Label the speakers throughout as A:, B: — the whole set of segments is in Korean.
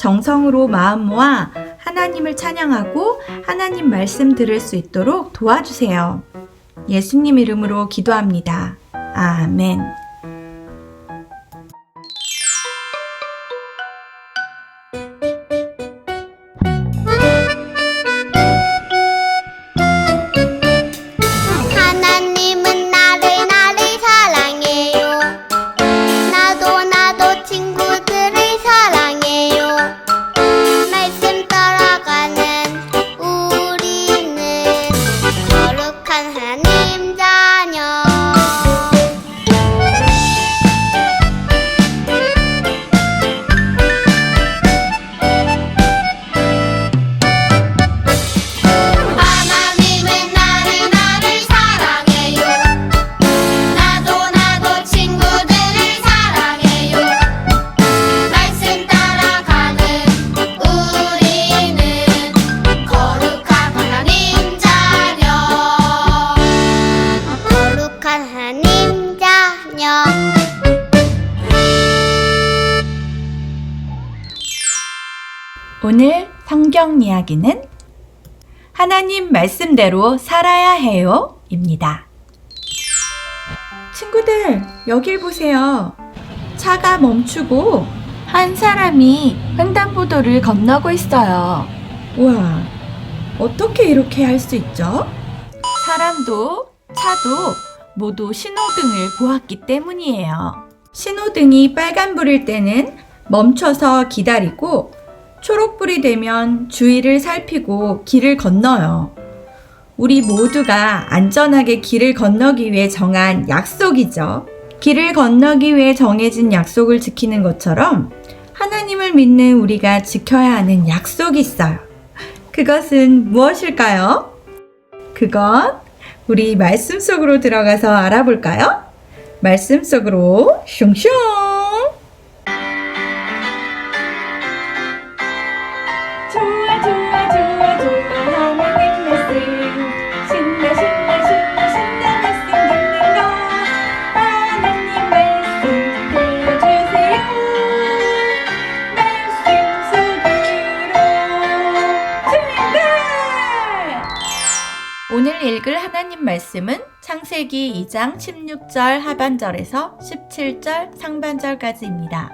A: 정성으로 마음 모아 하나님을 찬양하고 하나님 말씀 들을 수 있도록 도와주세요. 예수님 이름으로 기도합니다. 아멘.
B: 자녀.
A: 오늘 성경 이야기는 하나님 말씀대로 살아야 해요. 입니다. 친구들, 여길 보세요. 차가 멈추고 한 사람이 횡단보도를 건너고 있어요. 우와, 어떻게 이렇게 할 수 있죠? 사람도 차도 모두 신호등을 보았기 때문이에요. 신호등이 빨간불일 때는 멈춰서 기다리고 초록불이 되면 주의를 살피고 길을 건너요. 우리 모두가 안전하게 길을 건너기 위해 정한 약속이죠. 길을 건너기 위해 정해진 약속을 지키는 것처럼 하나님을 믿는 우리가 지켜야 하는 약속이 있어요. 그것은 무엇일까요? 그건 우리 말씀 속으로 들어가서 알아볼까요? 말씀 속으로 슝슝! 말씀은 창세기 2장 16절 하반절에서 17절 상반절까지입니다.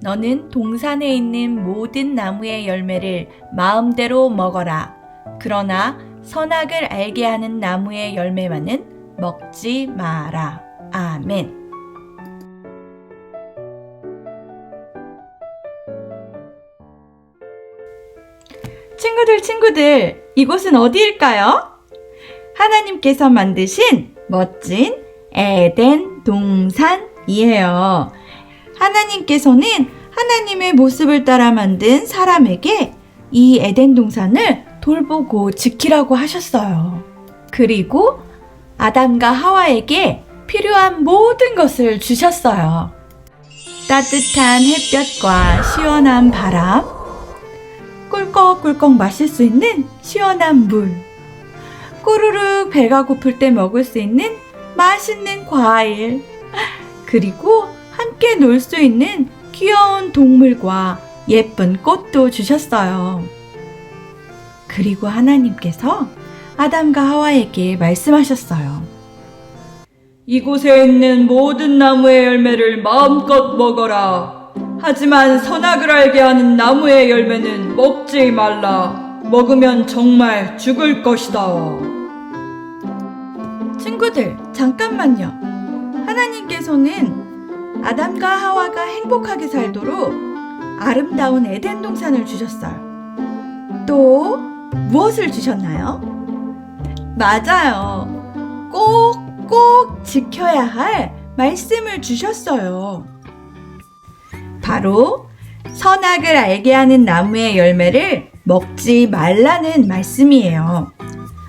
A: 너는 동산에 있는 모든 나무의 열매를 마음대로 먹어라. 그러나 선악을 알게 하는 나무의 열매만은 먹지 마라. 아멘. 친구들, 친구들, 이곳은 어디일까요? 하나님께서 만드신 멋진 에덴 동산이에요. 하나님께서는 하나님의 모습을 따라 만든 사람에게 이 에덴 동산을 돌보고 지키라고 하셨어요. 그리고 아담과 하와에게 필요한 모든 것을 주셨어요. 따뜻한 햇볕과 시원한 바람, 꿀꺽꿀꺽 마실 수 있는 시원한 물, 꼬르륵 배가 고플 때 먹을 수 있는 맛있는 과일, 그리고 함께 놀 수 있는 귀여운 동물과 예쁜 꽃도 주셨어요. 그리고 하나님께서 아담과 하와에게 말씀하셨어요. 이곳에 있는 모든 나무의 열매를 마음껏 먹어라. 하지만 선악을 알게 하는 나무의 열매는 먹지 말라. 먹으면 정말 죽을 것이다. 친구들, 잠깐만요. 하나님께서는 아담과 하와가 행복하게 살도록 아름다운 에덴 동산을 주셨어요. 또 무엇을 주셨나요? 맞아요. 꼭 꼭 지켜야 할 말씀을 주셨어요. 바로 선악을 알게 하는 나무의 열매를 먹지 말라는 말씀이에요.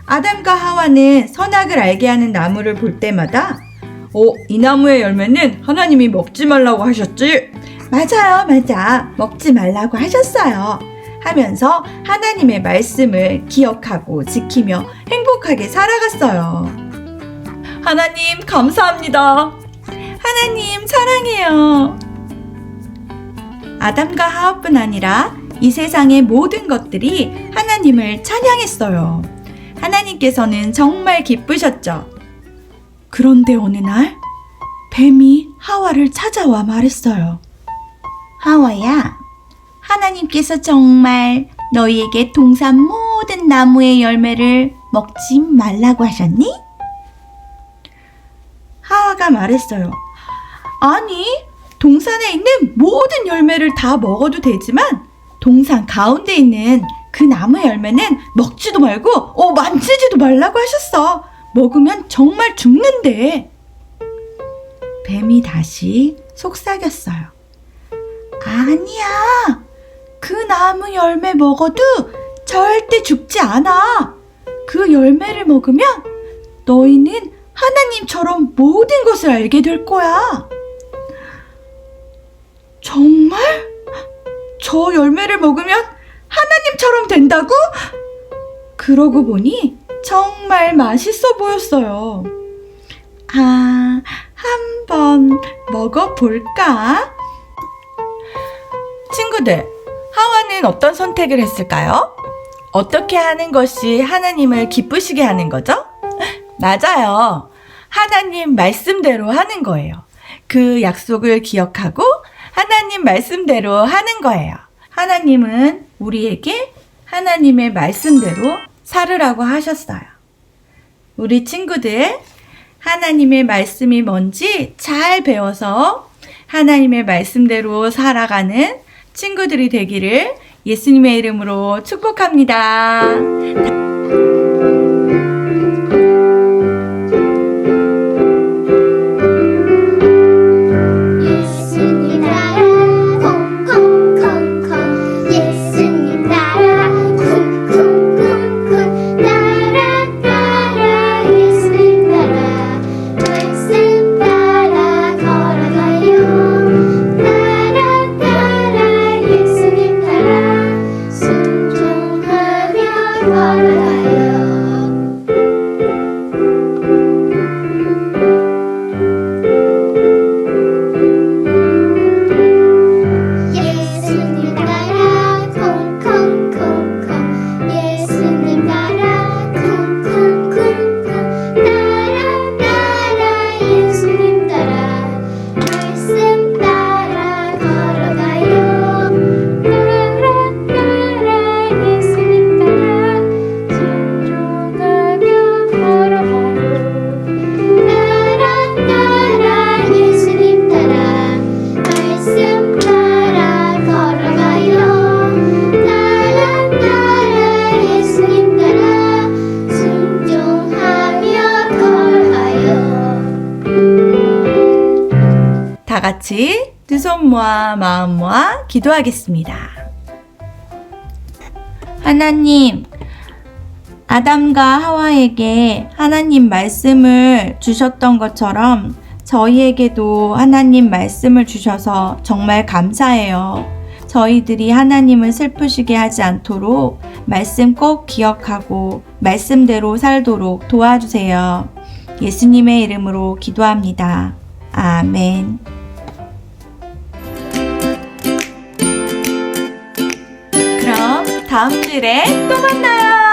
A: 아담과 하와는 선악을 알게 하는 나무를 볼 때마다 어, 이 나무의 열매는 하나님이 먹지 말라고 하셨지? 맞아요, 맞아. 먹지 말라고 하셨어요. 하면서 하나님의 말씀을 기억하고 지키며 행복하게 살아갔어요. 하나님, 감사합니다. 하나님, 사랑해요. 아담과 하와뿐 아니라 이 세상의 모든 것들이 하나님을 찬양했어요. 하나님께서는 정말 기쁘셨죠. 그런데 어느 날 뱀이 하와를 찾아와 말했어요. 하와야, 하나님께서 정말 너희에게 동산 모든 나무의 열매를 먹지 말라고 하셨니? 하와가 말했어요. 아니, 동산에 있는 모든 열매를 다 먹어도 되지만 동산 가운데 있는 그 나무 열매는 먹지도 말고 어 만지지도 말라고 하셨어. 먹으면 정말 죽는데. 뱀이 다시 속삭였어요. 아니야. 그 나무 열매 먹어도 절대 죽지 않아. 그 열매를 먹으면 너희는 하나님처럼 모든 것을 알게 될 거야. 정말? 저 열매를 먹으면 하나님처럼 된다고? 그러고 보니 정말 맛있어 보였어요. 아, 한번 먹어볼까? 친구들, 하와는 어떤 선택을 했을까요? 어떻게 하는 것이 하나님을 기쁘시게 하는 거죠? 맞아요. 하나님 말씀대로 하는 거예요. 그 약속을 기억하고 하나님 말씀대로 하는 거예요. 하나님은 우리에게 하나님의 말씀대로 살으라고 하셨어요. 우리 친구들, 하나님의 말씀이 뭔지 잘 배워서 하나님의 말씀대로 살아가는 친구들이 되기를 예수님의 이름으로 축복합니다. 다 같이 두 손 모아 마음 모아 기도하겠습니다. 하나님, 아담과 하와에게 하나님 말씀을 주셨던 것처럼 저희에게도 하나님 말씀을 주셔서 정말 감사해요. 저희들이 하나님을 슬프시게 하지 않도록 말씀 꼭 기억하고 말씀대로 살도록 도와주세요. 예수님의 이름으로 기도합니다. 아멘. 다음 주에 또 만나요.